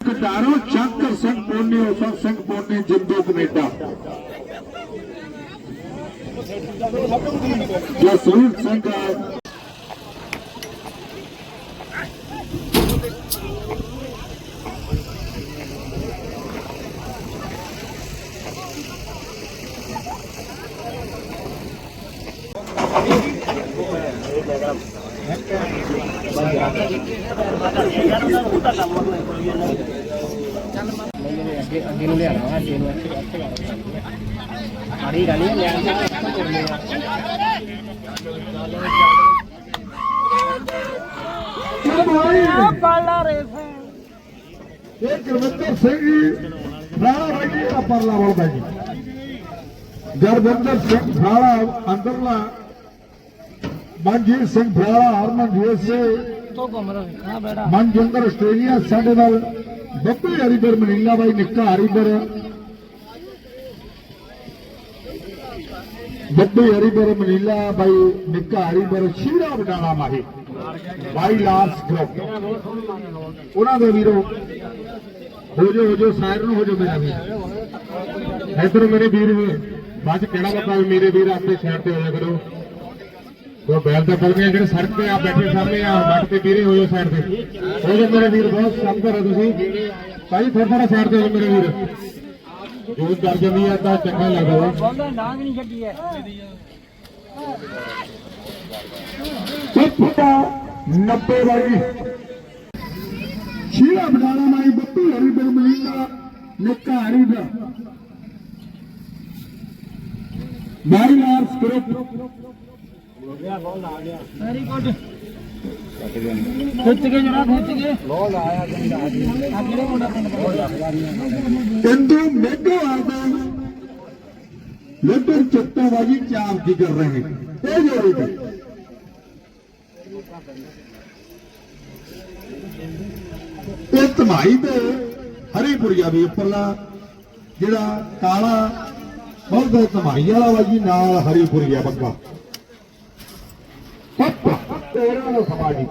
ਕਟਾਰੋ Shankar Singh Poni Usa Singh Poni Jindu Canada Jasvir Singh ਅੱਗੇ ਅੱਗੇ ਨੂੰ ਲਿਆਣਾ ਵਾ ਅੱਗੇ ਨੂੰ ਇੱਥੇ ਇੱਥੇ ਲੈਣ ਦੇ ਇੱਥੇ ਆ ਪਾਲਾ ਰੇਸ ਇਹ ਗੁਰਵਿੰਦਰ ਸਿੰਘ ਜੀ ਰਾਣਾ ਬਾਈ ਦਾ ਪਰਲਾ ਬੋਲਦਾ ਜੀ ਗੁਰਵਿੰਦਰ ਸਿੰਘ ਫਰਾਲਾ ਅੰਦਰਲਾ, ਮਨਜੀਤ ਸਿੰਘ ਫਰਾਲਾ ਹਰਮਨ ਯੂਐਸਏ ਤੋਂ ਘੁੰਮ ਰਿਹਾ ਹਾਂ ਬੇੜਾ ਮਨਜਿੰਦਰ ਆਸਟ੍ਰੇਲੀਆ, ਸਾਡੇ ਨਾਲ ਬੱਬੂ ਹਰੀਬਰ, ਮਨੀਲਾ ਬਾਈ, ਨਿੱਕਾ ਹਰੀਬਰ। ਬੱਬੂ ਹਰੀਬਰ, ਮਨੀਲਾ ਬਾਈ, ਨਿੱਕਾ ਹਰੀਬਰ, ਸ਼ੀਰਾ ਬਡਾਲਾ ਮਾਹੀ। ਬਾਈ ਲਾਸ ਗਰੁੱਪ। ਉਹਨਾਂ ਦੇ ਵੀਰੋ, ਹੋ ਜੋ ਹੋ ਜੋ ਸਾਇਰ ਨੂੰ ਹੋ ਜੋ ਮੇਰਾ ਵੀਰ। ਇਧਰ ਮੇਰੇ ਵੀਰ ਵੀ ਬਾਅਦ 'ਚ ਕਿਹੜਾ ਪਤਾ ਮੇਰੇ ਵੀਰ ਆਪਣੇ ਸਾਈਡ ਤੇ ਹੋਇਆ ਕਰੋ। ਉਹ ਬੈਲ ਤਾਂ ਪੜਦੇ ਜਿਹੜੇ ਸੜਕ ਤੇ ਆ, ਬੈਠੇ ਸਾਹਮਣੇ ਆ, ਮੱਟ ਤੇ ਵੀਰੇ ਹੋ ਜਾ ਸਾਈਡ ਤੇ। ਹੋ ਜਾ ਮੇਰੇ ਵੀਰ ਬਹੁਤ ਕੰਮ ਕਰੋ ਤੁਸੀਂ। ਭਾਈ ਥੋੜਾ ਥੋੜਾ ਸਾਈਡ ਤੇ ਹੋ ਮੇਰੇ ਵੀਰ। ਜੋ ਕਰ ਜਾਂਦੀ ਆ, ਤਾਂ ਚੰਗਾ ਲੱਗਦਾ। ਵਾ ਬੋਲਦਾ ਨਹੀਂ ਛੱਡੀ ਹੈ ਫੁੱਟਾ 90 ਵਾਲੀ ਸ਼ੀਲਾ ਬਡਾਲਾ ਮਾਈ ਬੱਪੂ ਹਰੀ ਬਿਲ ਮਲੀਨਾ ਨਿੱਕਾ ਹਰੀ ਦਾ। ਬਾਈ ਲਾਰਸ ਗਰੁੱਪ ਵੈਰੀ ਗੁੱਡ ਖਿੱਚ ਕੇ ਜਰਾ ਖਿੱਚ ਕੇ। ਬਹੁਤ ਆਇਆ ਗੰਦਾ ਆ ਮੁੰਡਾ ਪਿੰਡ ਇੰਦੂ ਮੇਘਵਾਲ ਦਾ ਲੱਡਰ ਚੱਤਾਵਾਜੀ ਚਾਮ ਕੀ ਕਰ ਰਹੇ ਇਹ ਜੋੜੀ ਤੇ ਇਹ ਧਮਾਈ ਤੇ ਹਰੀਪੁਰੀਆ ਵੀ ਉੱਪਰਲਾ, ਜਿਹੜਾ ਕਾਲਾ, ਬਹੁਤ ਧਮਾਈ ਵਾਲਾ ਵਾ ਜੀ, ਨਾਲ ਹਰੀਪੁਰੀਆ ਬੱਗਾ। ਪੱਪਾ ਤੇਰਾ ਦਾ ਸਮਾਜੀ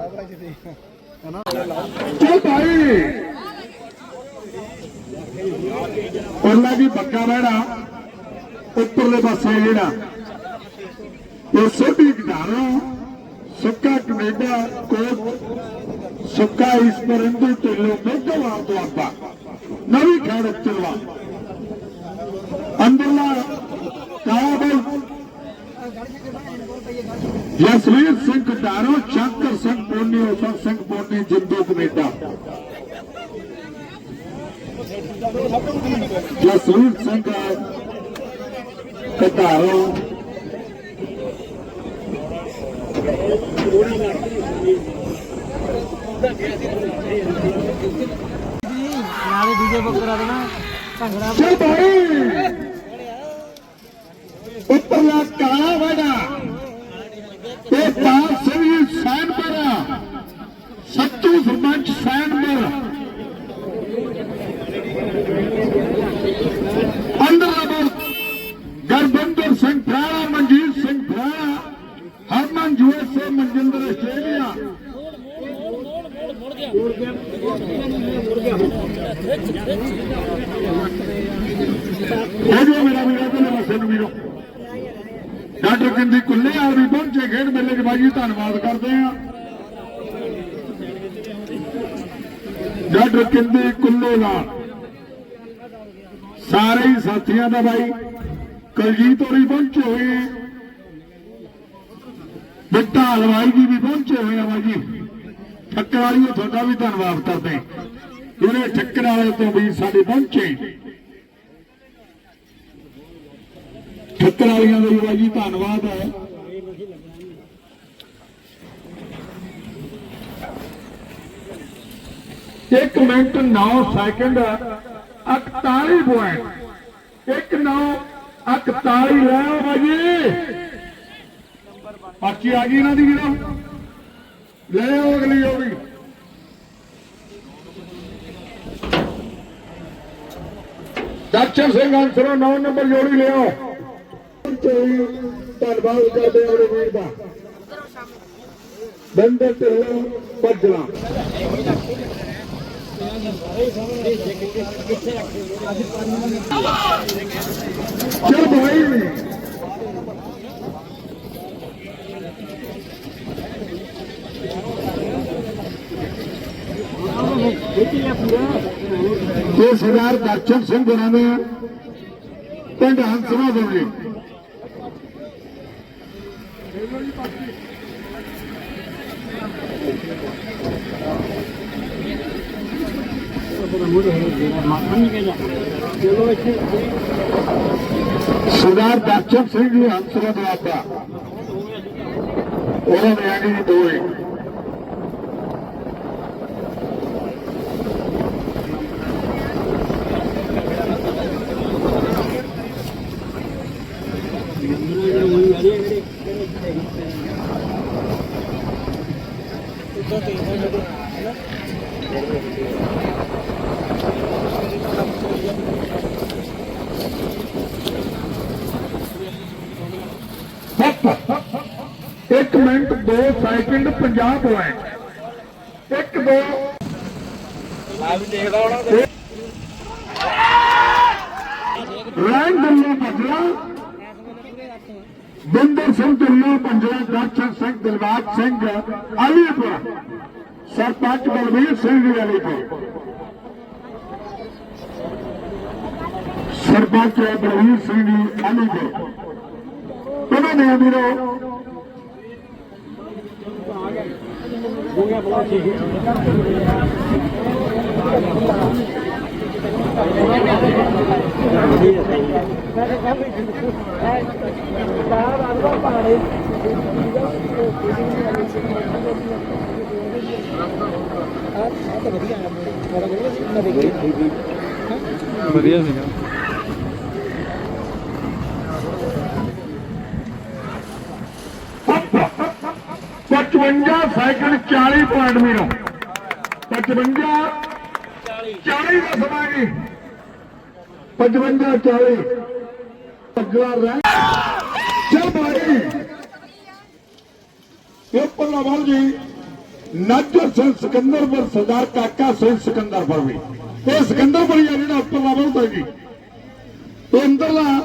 ਚੱਲ ਭਾਈ ਉਹਨਾਂ ਦੀ ਬੱਕਾ ਬਹਿਣਾ ਉੱਪਰਲੇ ਪਾਸੇ ਜਿਹੜਾ ਇਹ ਸੋਢੀ ਘਟਾਰੋ ਸੁੱਕਾ ਕੈਨੇਡਾ, ਕੋਟ, ਸੁੱਕਾ ਇਸ ਪਰੰਦੂ ਢਿੱਲੋਂ ਮੇਘਵਾਲ ਤੋਂ ਆਪਾਂ। ਨਵੀਂ ਖੇਡ ਚਲਵਾ। ਅੰਦਰਲਾ ਕਾਬਲ ਜਸਵੀਰ ਸਿੰਘ ਘਟਾਰੋ ਸ਼ੰਕਰ ਸਿੰਘ ਪੋਨੀ ਉਸਾ ਸਿੰਘ ਪੋਨੀ ਜਿੰਦੂ ਕੈਨੇਡਾ ਜਸਵੀਰ ਸਿੰਘ ਕਟਾਰੋ। ਨਾਲੇ ਡੀਜੇ ਬੁੱਕ ਕਰਾ ਦੇਣਾ। ਭੰਗੜਾ ਚੱਲ ਭਾਈ ਉੱਪਰਲਾ ਕਾਲਾ ਵੜਾ ਤੇ ਪਾਲ ਸਿੰਘ ਸੈਨ ਪਰ ਸੱਤੂ ਸਰਪੰਚ ਸੈਨ ਪਰ ਅੰਦਰ ਰਬਰ ਗਰਬੰਦਰ ਸਿੰਘ ਫਰਾਲਾ ਮਨਜੀਤ ਸਿੰਘ ਫਰਾਲਾ ਹਰਮਨ ਯੂਐਸਏ ਮਨਜਿੰਦਰ ਆਸਟ੍ਰੇਲੀਆ ਹੋ ਮੇਰਾ ਵੀਰੋ ਤੇ ਮੇਰਾ ਸਿੰਘ ਵੀਰੋ। ਡਾਕਟਰ ਕਿੰਦੀ ਕੁੱਲੇ ਆ ਵੀ ਪਹੁੰਚੇ, ਖੇਡ ਮੇਲੇ 'ਚ ਬਾਜੀ ਧੰਨਵਾਦ ਕਰਦੇ ਆ ਡਾਕਟਰ ਕਿੰਦੀ ਕੁੱਲੇ ਨਾਲ। ਸਾਰੇ ਹੀ ਸਾਥੀਆਂ ਦਾ ਬਾਈ, ਕੁਲਜੀਤ ਹੋਰੀ ਪਹੁੰਚੇ ਹੋਏ। ਬਿੱਟਾ ਹਲਵਾਈ ਜੀ ਵੀ ਪਹੁੰਚੇ ਹੋਏ ਆ ਬਾਈ ਜੀ। ਠੱਕਰ ਵਾਲੀਓ ਤੁਹਾਡਾ ਵੀ ਧੰਨਵਾਦ ਕਰਦੇ ਜਿਹੜੇ ਠੱਕਰ ਵਾਲੇ ਤੋਂ ਵੀ ਸਾਡੇ ਪਹੁੰਚੇ। ਠੱਕਰ ਵਾਲੀਆਂ ਦਾ ਵੀ ਬਾਜੀ ਧੰਨਵਾਦ ਹੈ। ਇੱਕ ਮਿੰਟ 9 ਸੈਕਿੰਡ। 41 ਪੁਆਇੰਟ। ਇੱਕ 9 41 ਲੈ ਆਓ ਬਾਜੀ ਪਰਚੀ ਆ ਗਈ ਇਹਨਾਂ ਦੀ ਵੀਰੋ। ਲੈ ਆਓ ਅਗਲੀ ਉਹ ਵੀ। ਦਰਸ਼ਨ ਸਿੰਘ ਅੰਸਰੋ 9 ਨੰਬਰ ਜੋੜੀ ਲਿਓ ਧੰਨਵਾਦ ਕਰਦੇ ਆਪਣੇ ਵੀਰ ਦਾ। ਬੰਦਰ ਢਿੱਲੋਂ ਭੱਜਣਾ। ਚਲ ਭਾਈ। ਇਹ ਸਰਦਾਰ ਦਰਸ਼ਨ ਸਿੰਘ ਗੁਰਾਂ ਨੇ ਪਿੰਡ ਹੰਸਵਾ ਦੇ ਸਰਦਾਰ ਦਰਸ਼ਨ ਸਿੰਘ ਜੀ ਹੰਸਵਾ ਦਾ ਆਪਾ ਉਹਨਾਂ ਨੇ ਆਗੇ ਦੋਏ ਇੱਕ ਮਿੰਟ 2 ਸੈਕਿੰਡ 50 ਪੁਆਇੰਟ ਇੱਕ ਦੋ। ਆ ਵੀ ਦੇਖਦਾ ਹੋਣਾ ਰੈਂਕ ਦਿੱਲੀ ਭਜਲਾ ਬਿੰਦਰ ਸਿੰਘ ਢਿੱਲੋਂ ਪੰਜਲਾ ਦਰਸ਼ਨ ਸਿੰਘ ਦਿਲਬਾਗ ਸਿੰਘ, ਅਲੀਪੁਰ। ਸਰਪੰਚ ਬਲਵੀਰ ਸਿੰਘ ਜੀ ਅਲੀਪੁਰ। ਸਰਪੰਚ ਬਲਵੀਰ ਸਿੰਘ ਜੀ ਅਲੀਪੁਰ। ਉਹਨਾਂ ਨੇ ਵੀਰੋ ਵਧੀਆ ਸੀਗਾ। 55 ਸੈਕਿੰਡ 40 ਪੁਆਇੰਟ ਮੀਰੋ 55 40 ਦਾ ਸਮਾਂ ਜੀ। 55 40 ਅਗਲਾ ਰਹਿ ਚਲ ਭਾਈ ਇਹ ਪੱਲਾ ਜੀ। ਨਾਜਰ ਸਿੰਘ ਸਿਕੰਦਰਪੁਰ, ਸਰਦਾਰ ਕਾਕਾ ਸਿੰਘ ਸਿਕੰਦਰਪੁਰ ਵੀ। ਇਹ ਸਿਕੰਦਰਪੁਰ ਹੀ ਜਿਹੜਾ ਉੱਪਰਲਾ ਵਾਲ ਜੀ। ਇਹ ਅੰਦਰਲਾ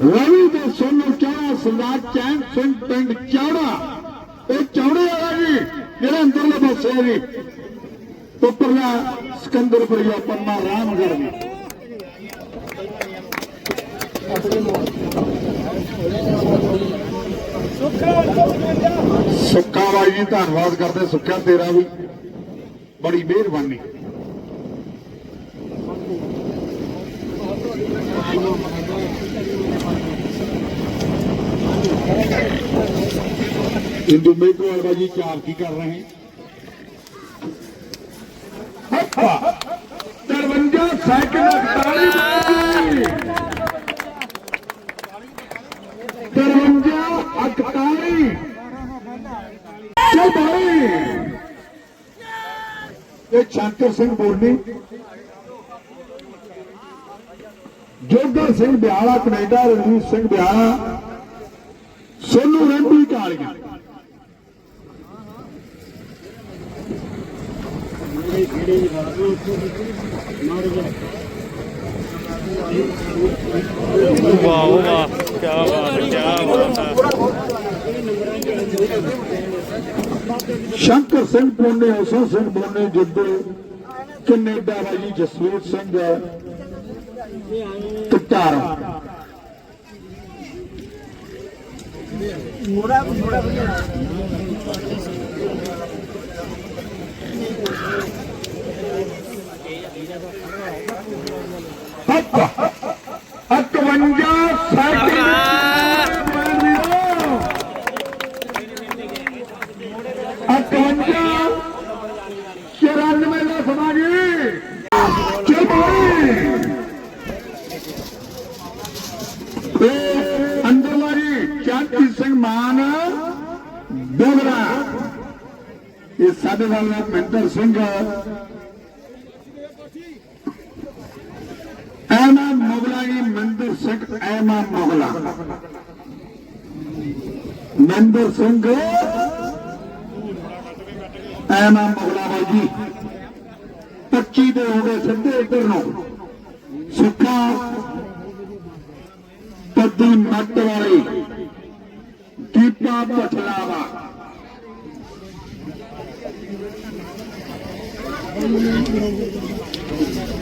ਰਵੀ ਦੇ ਸੋਨੂ ਚੌੜਾ, ਸਰਦਾਰ ਚੈਨ ਸਿੰਘ ਪਿੰਡ ਚੌੜਾ। ਇਹ ਚੌੜੇ ਵਾਲਾ ਜੀ, ਜਿਹੜਾ ਅੰਦਰਲੇ ਪਾਸੇ ਜੀ। ਉੱਪਰਲਾ ਸਿਕੰਦਰਪੁਰੀਆ ਪੰਮਾ ਰਾਮਗੜ੍ਹ ਜੀ ਸੁੱਖਾ ਬਾਈ ਜੀ ਧੰਨਵਾਦ ਕਰਦੇ ਸੁੱਖਾ ਤੇਰਾ ਵੀ ਬੜੀ ਮਿਹਰਬਾਨੀ इंदु मेघवाल बाजी चार की कर रहे हैं ਵਾ 53 ਇਹ ਸ਼ੰਕਰ ਸਿੰਘ ਬੋਲਨੀ ਜੋਗਾ ਸਿੰਘ ਬਿਆਲਾ, ਕਨੇਡਾ, ਰਣਜੀਤ ਸਿੰਘ ਬਿਆਲਾ। ਸੋਨੂ ਰੰਡੀ ਕਾਲੀਆਂ। ਵਾਹ ਵਾਹ ਕੀ ਬਾਤ ਕੀ ਬਾਤ ਸ਼ੰਕਰ ਸਿੰਘ ਬੋਨੇ ਹੁਸਨ ਸਿੰਘ ਪੋਨੇ ਜਿੱਦੇ ਕੈਨੇਡਾ ਵਾਲੀ ਜਸਵੀਰ ਸਿੰਘ ਕਟਾਰ ਅਕਵੰਜਾ ਅਕਵੰਜਾ 94 ਦਾ ਸਮਾਂ ਜੀ ਚਲ ਭਾਈ ਅੰਦਰਲਾ ਜੀ ਚੰਤੀ ਸਿੰਘ ਮਾਨ ਡੋਗਰਾ ਇਹ ਸਾਡੇ ਨਾਲ ਮਹਿੰਦਰ ਸਿੰਘ ਐਮਾਨ ਮੁਗਲਾ ਨੰਦਰ ਸਿੰਘ ਐਮਾਨ ਮੁਗਲਾ ਬਾਈ ਜੀ 25 ਦੇ ਹੋ ਗਏ ਸਿੱਧੇ ਇੱਧਰ ਨੂੰ ਸੁੱਕਾ ਪੱਦੀ ਮੱਤ ਵਾਲੀ ਦੀਪਾ ਪਟਲਾਵਾ Thank you.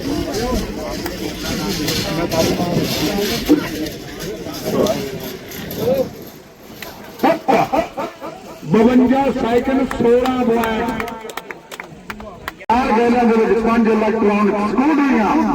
52 ਸਾਈਕਲ 16 ਬੁਆਇਟ ਚਾਰ ਗੇਲਾਂ ਦੇ ਵਿੱਚ 5 ਇਲੈਕਟ੍ਰੋਨਿਕ ਸਕੂਟਰੀਆਂ।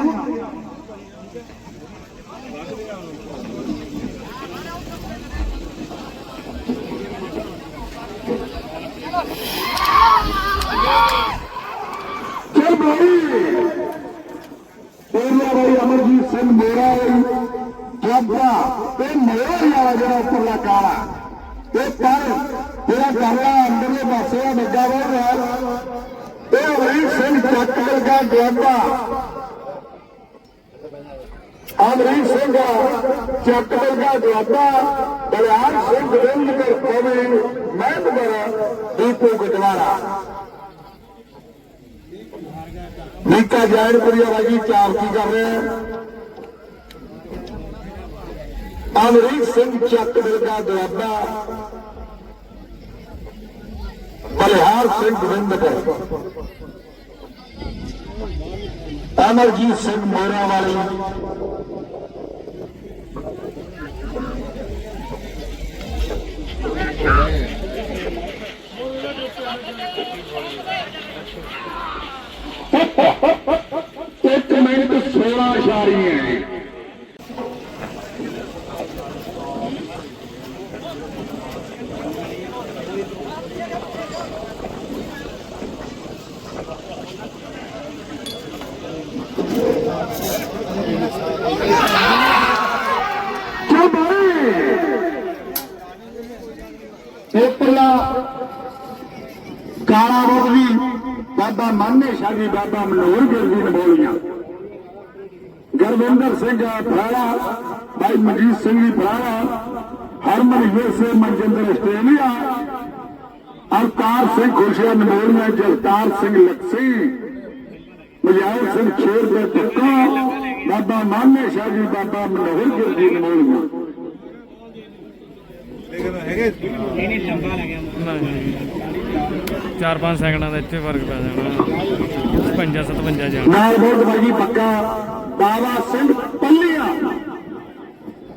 ਚੱਕ ਦੁਆਬਾ ਅਮਰੀਕ ਸਿੰਘ ਚੱਕ ਲਗਾ ਦੁਆਬਾ ਬਲਿਆਰ ਸਿੰਘ ਗੋਬਿੰਦ ਕਰ ਕੋਵੇ ਮਹਿਤਗਰ ਦੀਪੂ ਗਜਵਾਰਾ ਨੀਕਾ ਜੈਨਪੁਰੀਆ ਵਾਜੀ ਚਾਰ ਕੀ ਕਰ ਰਿਹਾ ਹੈ? ਅਮਰੀਕ ਸਿੰਘ ਚੱਕ ਲਗਾ ਦੁਆਬਾ ਬਲਿਹਾਰ ਸਿੰਘ ਗੋਬਿੰਦਗੜ ਅਮਰਜੀਤ ਸਿੰਘ ਮੋਰਾ ਵਾਲੀ। ਇੱਕ ਮਿੰਟ 16 ਇਸ਼ਾਰੀਆਂ ਚੱਲ ਭਾਈ ਉਪਰਲਾ ਕਾਲਾ ਰੋਗਵੀ ਬਾਬਾ ਮਾਨੇ ਸ਼ਾਹ ਜੀ ਬਾਬਾ ਮਨੋਹਰ ਗਿਰ ਜੀ ਨੇ ਬੋਲੀਆਂ ਗੁਰਵਿੰਦਰ ਸਿੰਘ ਫਰਾਲਾ ਭਾਈ ਮਨਜੀਤ ਸਿੰਘ ਜੀ ਫਰਾਲਾ ਹਰਮਨ ਸੇ ਮਨਜਿੰਦਰ ਆਸਟ੍ਰੇਲੀਆ, ਅਵਤਾਰ ਸਿੰਘ ਖੁਸ਼ੀਆ ਨਮੋਲੀਆਂ, ਜਗਤਾਰ ਸਿੰਘ ਲਕਸੀ ਮਜਾਇਰ ਸਿੰਘ ਸ਼ੇਰ ਦੇ ਟੱਕਾ ਬਾਬਾ ਮਾਨੇ ਸ਼ਾਹ ਜੀ, ਬਾਬਾ ਮਨੋਹਰ ਗਿਰ ਜੀ ਨਮੋਲੀਆਂ। ਇਹ ਨਹੀਂ, ਲੰਬਾ ਲੱਗਿਆ ਚਾਰ ਪੰਜ ਸੈਕਿੰਡਾਂ ਦਾ ਇੱਥੇ ਫ਼ਰਕ ਪੈ ਜਾਣਾ। 55 57 ਜਾਣਾ। ਨਾਲ ਬੋਲ ਬਾਜੀ ਪੱਕਾ ਬਾਬਾ ਸਿੰਘ ਪੱਲੀਆਂ।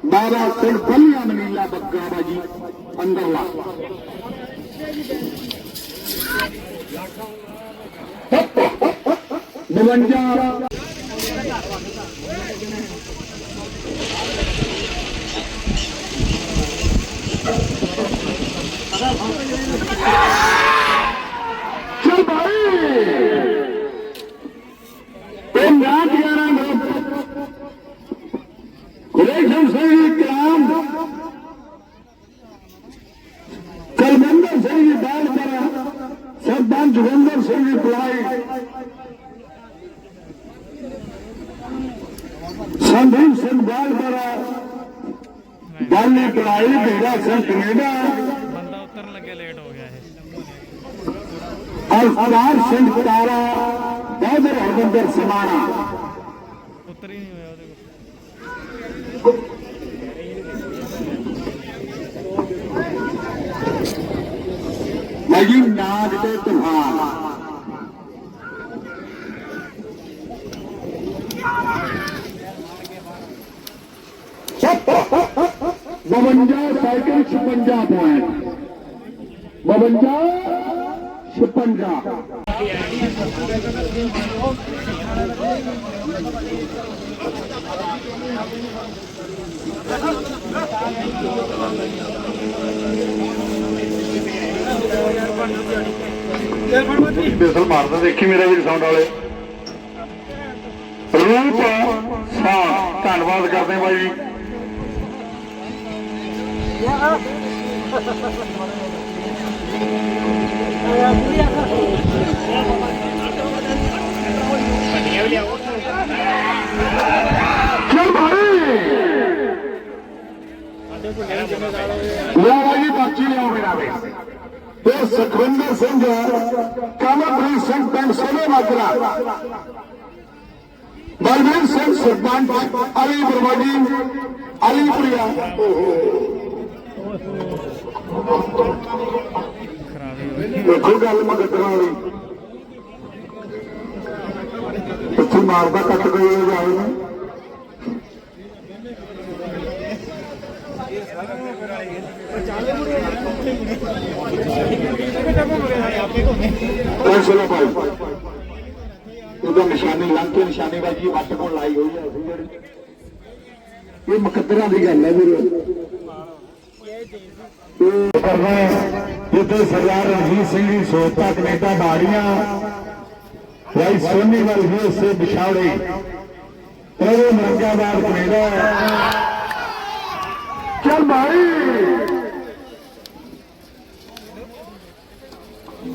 ਬਾਬਾ ਸਿੰਘ ਪੱਲੀਆਂ ਮਨੀਲਾ ਬੱਗਾ ਬਾਜੀ, ਅੰਦਰਲਾ। ਬਵੰਜਾ। ਚੱਲ ਭਾਈ। ਇਹ ਨਾ ਗਿਆਰਾਂ ਗਰੁੱਪ ਗੁਰੇਸ਼ਮ ਸਿੰਘ ਜੀ ਕਲਾਮ ਕਲਮੰਦਰ ਸਿੰਘ ਜੀ ਬਾਲ ਕਰਾ ਸਰਦਾਰ ਜੋਗਿੰਦਰ ਸਿੰਘ ਜੀ ਪਲਾਈ ਸੰਦੀਪ ਸਿੰਘ ਬਾਲ ਕਰਾ ਬਾਲੀ ਪੜਾਈ ਭੇੜਾ ਸਿੰਘ ਕੈਨੇਡਾ। ਬੰਦਾ ਉਤਰਨ ਲੱਗੇ ਲੇਟ ਹੋ ਅਲਫਾਰ ਸਿੰਘ ਤਾਰਾ ਬਹਾਦਰ ਹਰਮੰਦਰ ਸਮਾਣਾ। ਉਤਰ ਹੀ ਨਹੀਂ ਹੋਇਆ ਉਹਦੇ ਕੋਲ। ਲਗੀ ਨਾਗ ਤੇ ਤੂਫਾਨ ਬਵੰਜਾ ਸਾਈਕਲ 56 ਪੁਆਇੰਟ ਬਵੰਜਾ 56 ਬਿਸਲ ਮਾਰਦਾ ਦੇਖੀ ਮੇਰੇ ਵੀ ਸਾਊਂਡ ਵਾਲੇ। ਰੂਪ ਸਾਹ। ਧੰਨਵਾਦ ਕਰਦੇ ਬਾਈ ਜੀ। ਵੱਡੀਆਂ ਭਾਈ! ਪਰਚੀ ਲਿਆਓ ਮੇਰਾ ਵੇ। ਤੇ ਸੁਖਵਿੰਦਰ ਸਿੰਘ ਕਮਲਪ੍ਰੀਤ ਸਿੰਘ ਪਿੰਡ ਸੋਲੇ ਮਾਜਰਾ। ਬਲਵੀਰ ਸਿੰਘ ਸਰਪੰਚ, ਅਲੀ ਬਰਵਾਜੀ, ਅਲੀਪੁਰੀਆ। ਖਰਾਬ ਦੇਖੋ ਗੱਲ ਮਗਦਰਾਂ ਵਾਲੀ ਇੱਥੇ ਮਾਰਦਾ ਕੱਟ ਗਏ ਜਾਏ ਨੇ। ਚਲੋ ਭਾਈ। ਉਹਦਾ ਨਿਸ਼ਾਨੀ ਲੰਘ ਕੇ ਨਿਸ਼ਾਨੀ ਬਾਜੀ ਵੱਟ ਕੋਲ ਲਾਈ ਹੋਈ ਹੈ ਅਸੀਂ ਜਿਹੜੀ। ਇਹ ਮੁਕੱਦਰਾਂ ਦੀ ਗੱਲ ਹੈ ਵੀਰੇ। ਕਰਨਾ ਜਿੱਥੇ ਸਰਦਾਰ ਰਣਜੀਤ ਸਿੰਘ ਦੀ ਸੋਚਤਾ ਕੈਨੇਡਾ ਬਾੜੀਆਂ ਭਾਈ ਸੋਨੀ ਵਾਲ ਵੀ ਉਸੇ ਬਿਛਾੜੇ ਉਹ ਮਰੰਗਾਬਾਦ ਕੈਨੇਡਾ ਚੱਲ ਭਾਈ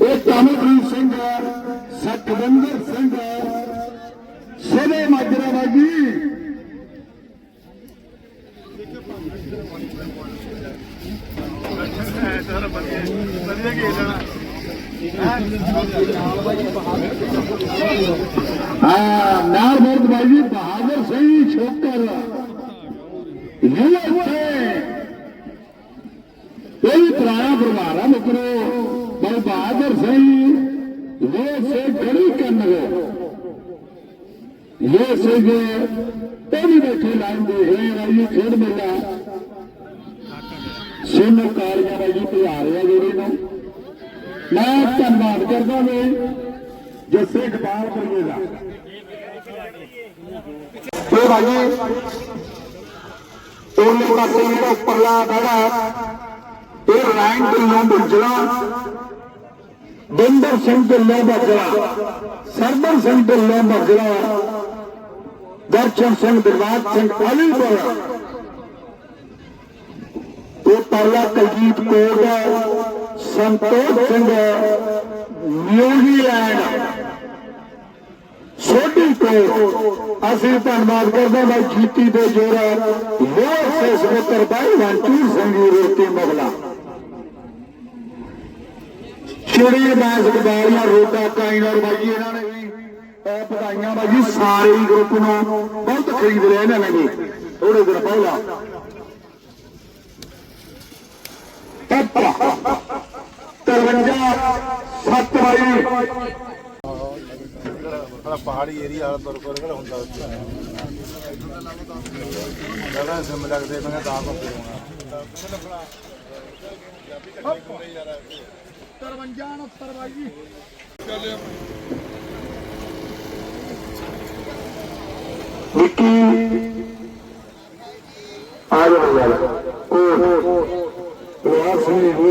ਇਹ ਕਮਲਪ੍ਰੀਤ ਸਿੰਘ ਸਤਵਿੰਦਰ ਸਿੰਘ ਸੋਨੇ ਮਾਜਰਾ ਬਾਜੀ। ਹਾਂ, ਨਾਲ ਮਰਦ ਬਾਜੀ ਬਹਾਦਰ ਸਿੰਘ ਛੋਕਰ ਯੂਐਸਏ ਕੋਈ ਪੁਰਾਣਾ ਪਰਿਵਾਰ ਆ ਮਿੱਤਰੋ ਬਲ ਬਹਾਦਰ ਸਿੰਘ ਯੂਐਸਏ ਗੜੀ ਕਰਨਗੇ ਯੂਐਸਏ ਦੇ ਉਹ ਵੀ ਬੈਠੇ ਲਾਈਨ ਦੇ ਹੋਏ ਰਾਜੀ ਖੇਡ ਮੇਲਾ। ਸੋਨੂ ਕਾਲੀਆ ਬਾਈ ਜੀ ਪਿਆਰ ਜਿਹੜੇ ਨੂੰ। ਮੈਂ ਧੰਨਵਾਦ ਕਰਦਾ ਮੈਂ ਜੱਸੇ ਇਕਬਾਲ ਕਰੀਏ ਦਾ। ਇਹ ਭਾਈ ਉਹਨੇ ਪਾਸੇ ਜਿਹੜਾ ਉੱਪਰਲਾ ਬੜਾ ਇਹ ਰਾਈਨ ਢਿੱਲੋਂ ਬੁੱਝਣਾ ਬੰਦਰ ਸਿੰਘ ਢਿੱਲੋਂ ਬੁੱਝਣਾ ਸਰਦਰ ਸਿੰਘ ਢਿੱਲੋਂ ਬੁੱਝਣਾ ਦਰਸ਼ਨ ਸਿੰਘ, ਦਰਬਾਰ ਸਿੰਘ ਅਲੀਪੁਰ ਇਹ ਪਹਿਲਾ ਕਲਜੀਤ ਕੋਟ ਸੰਤੋਖ ਸਿੰਘ ਨਿਊਜ਼ੀਲੈਂਡ। ਸੋਢੀ ਤੋਂ ਅਸੀਂ ਧੰਨਵਾਦ ਕਰਦੇ ਹਾਂ ਜੀਤੀ ਦੇ ਜੋਰਾ ਹੋਰ ਸੇ ਸਮੁੱਤਰ ਭਾਈ ਵੰਟੂਰ ਸਿੰਘ ਰੋਟੀ ਮਗਲਾ। ਚਿੜੀ ਬਾਸ ਗਵਾਲੀਆਂ ਰੋਟਾ ਕਾਈਨਰ ਬਾਈ ਇਹਨਾਂ ਨੇ ਵੀ ਅਹ ਵਧਾਈਆਂ ਬਾਈ ਜੀ ਸਾਰੇ ਹੀ ਗਰੁੱਪ ਨੂੰ ਬਹੁਤ ਖਰੀਦ ਲਿਆ ਇਹਨਾਂ ਨੇ। ਵੀ ਥੋੜੇ ਦਿਨ ਪਹਿਲਾਂ ਪੱਪਾ ਤਰਵੰਜਾ ਸੱਤ ਬਾਈ ਸਾਡਾ ਪਹਾੜੀ ਏਰੀਆ ਵਾਲਾ ਤੁਰ ਤੁਰ ਕੇ ਹੁੰਦਾ ਉੱਥੇ। ਜਗ੍ਹਾ ਸਿਮ ਲੱਗਦੇ ਮੈਂ ਤਾਂ ਕੋ ਹੋਣਾ ਵਿੱਕੀ ਆ ਜਾਓ ਯਾਰ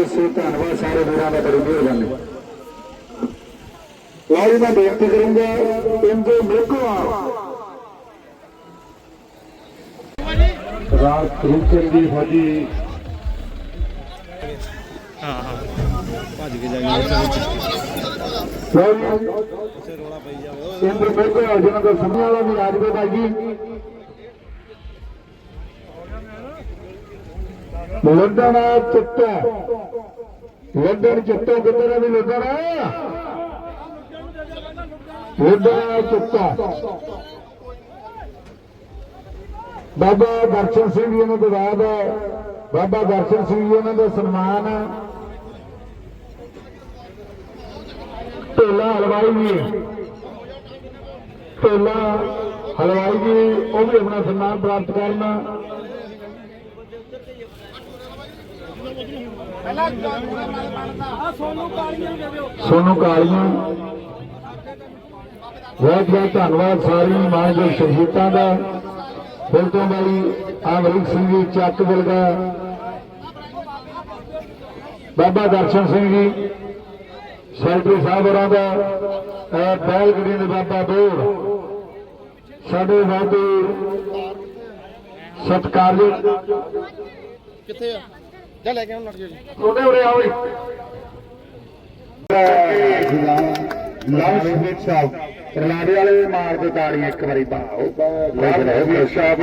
ਸਿੰਘ ਹੋਏ ਧੰਨਵਾਦ ਸਾਰੇ ਵੀਰਾਂ ਦਾ ਬੜੀ ਮਿਹਰਬਾਨੀ। ਲਾਈ ਮੈਂ ਬੇਨਤੀ ਕਰੂੰਗਾ ਇੰਦੂ ਮੇਕਵਾ ਰਾਜ ਸਰੂਚਨ ਦੀ ਫੌਜੀ ਹਾਂ ਹਾਂ ਇੰਦਰ ਮੇਕਵਾ ਜਿਹਨਾਂ ਦਾ ਸਮੇਂ ਵਾਲਾ ਵੀ ਰਾਜਵੇ ਬਾਜੀ ਲੰਡਨ ਚਿੱਟਾ। ਲੱਡਣ ਚਿੱਟਾ ਕਿੱਧਰ ਹੈ ਵੀ ਲੰਡਨ ਲੱਡਣ ਚਿੱਟਾ ਬਾਬਾ ਦਰਸ਼ਨ ਸਿੰਘ ਜੀ ਉਹਨਾਂ ਦੇ। ਹੈ ਬਾਬਾ ਦਰਸ਼ਨ ਸਿੰਘ ਜੀ, ਉਹਨਾਂ ਦਾ ਸਨਮਾਨ। ਹੈ ਢੋਲਾ ਹਲਵਾਈ ਜੀ। ਢੋਲਾ ਹਲਵਾਈ ਜੀ, ਉਹ ਵੀ ਆਪਣਾ ਸਨਮਾਨ ਪ੍ਰਾਪਤ ਕਰਨਾ। ਸੋਨੂ ਕਾਲੀਆਂ ਬਹੁਤ ਬਹੁਤ ਧੰਨਵਾਦ ਸਾਰੀ ਮਾਨਯੋਗ ਸ਼ਹੀਦਾਂ ਦਾ। ਫਿਰ ਤੋਂ ਵਾਲੀ ਅਮਰੀਕ ਸਿੰਘ ਜੀ ਚੱਕ ਬਲਗਾ ਬਾਬਾ ਦਰਸ਼ਨ ਸਿੰਘ ਜੀ ਸੈਕਟਰੀ ਸਾਹਿਬ ਹੋਰਾਂ ਦਾ ਇਹ ਬੈਲ ਗੱਡੀ ਦੇ ਬਾਬਾ ਦੌੜ ਸਾਡੇ ਬਹੁਤ ਸਤਿਕਾਰਯੋਗ ਕਿੱਥੇ ਆ? ਜਾ ਲੈ ਕੇ ਆਉਣ ਲੱਗ ਜੀ। ਛੋਟੇ ਉਰੇ ਆਓ ਲਾਉ ਸਾਹਿਬ ਰਲਾੜੇ ਵਾਲੇ ਮਾਰ ਦੇ ਤਾੜੀਆਂ ਇੱਕ ਵਾਰੀ ਪਾਓ ਲੈ ਰਹੇ ਸਾਹਿਬ